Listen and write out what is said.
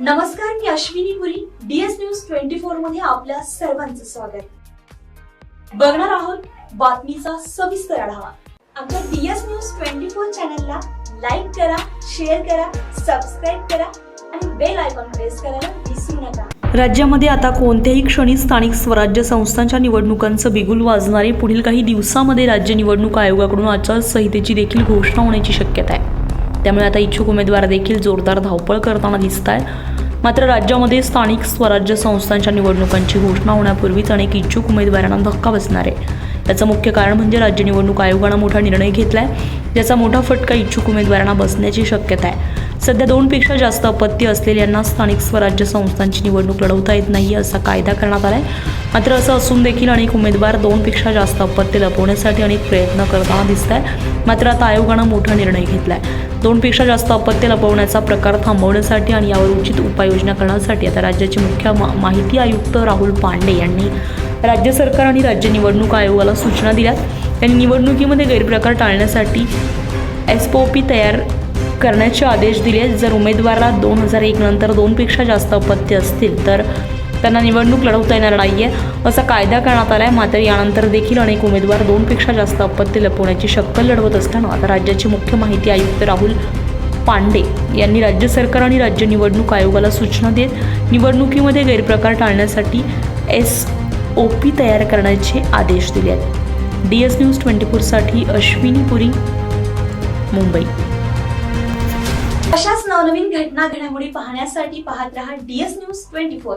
नमस्कार मी Ashwini Puri. DS news twenty फोरमध्ये आपल्या सर्वांचं स्वागत. बघणार आहोत बातमीचा सविस्तर आढावा. आमच्या डीएस न्यूज ट्वेंटी फोर चॅनलला लाईक करा शेअर करा सबस्क्राईब करा आणि बेल आयकॉन प्रेस करायला विसरू नका. राज्यामध्ये आता कोणत्याही क्षणी स्थानिक स्वराज्य संस्थांच्या निवडणुकांचं बिगुल वाजणारे पुढील काही दिवसामध्ये राज्य निवडणूक आयोगाकडून आचारसंहितेची देखील घोषणा होण्याची शक्यता आहे. त्यामुळे आता इच्छुक उमेदवार देखील जोरदार धावपळ करताना दिसत आहेत मात्र राज्यामध्ये स्थानिक स्वराज्य संस्थांच्या निवडणुकांची घोषणा होण्यापूर्वीच अनेक इच्छुक उमेदवारांना धक्का बसणार आहे. याचं मुख्य कारण म्हणजे राज्य निवडणूक आयोगानं मोठा निर्णय घेतला आहे ज्याचा मोठा फटका इच्छुक उमेदवारांना बसण्याची शक्यता आहे. सध्या दोनपेक्षा जास्त अपत्य असलेल्यांना स्थानिक स्वराज्य संस्थांची निवडणूक लढवता येत नाही असा कायदा करण्यात आला आहे मात्र असं असून देखील अनेक उमेदवार दोनपेक्षा जास्त अपत्य लपवण्यासाठी अनेक प्रयत्न करताना दिसत आहे मात्र आता आयोगानं मोठा निर्णय घेतला आहे दोनपेक्षा जास्त अपत्य लपवण्याचा प्रकार थांबवण्यासाठी आणि यावर उचित उपाययोजना करण्यासाठी आता राज्याचे मुख्य मा- माहिती आयुक्त राहुल पांडे यांनी राज्य सरकार आणि राज्य निवडणूक आयोगाला सूचना दिल्या त्यांनी निवडणुकीमध्ये गैरप्रकार टाळण्यासाठी एस तयार करण्याचे आदेश दिले जर उमेदवाराला दोन हजार एक नंतर दोनपेक्षा जास्त अपत्य असतील तर त्यांना निवडणूक लढवता येणार नाही आहे असा कायदा करण्यात आला आहे मात्र यानंतर देखील अनेक उमेदवार दोनपेक्षा जास्त अपत्य लपवण्याची शक्कल लढवत असताना आता राज्याचे मुख्य माहिती आयुक्त राहुल पांडे यांनी राज्य सरकार आणि राज्य निवडणूक आयोगाला सूचना देत निवडणुकीमध्ये गैरप्रकार टाळण्यासाठी एस ओ पी तयार करण्याचे आदेश दिले आहेत. डी एस न्यूज ट्वेंटी फोरसाठी अश्विनी पुरी मुंबई. अशाच नवनवीन घटना घडामोडी पाहण्यासाठी पाहत रहा डीएस न्यूज ट्वेंटी फोर.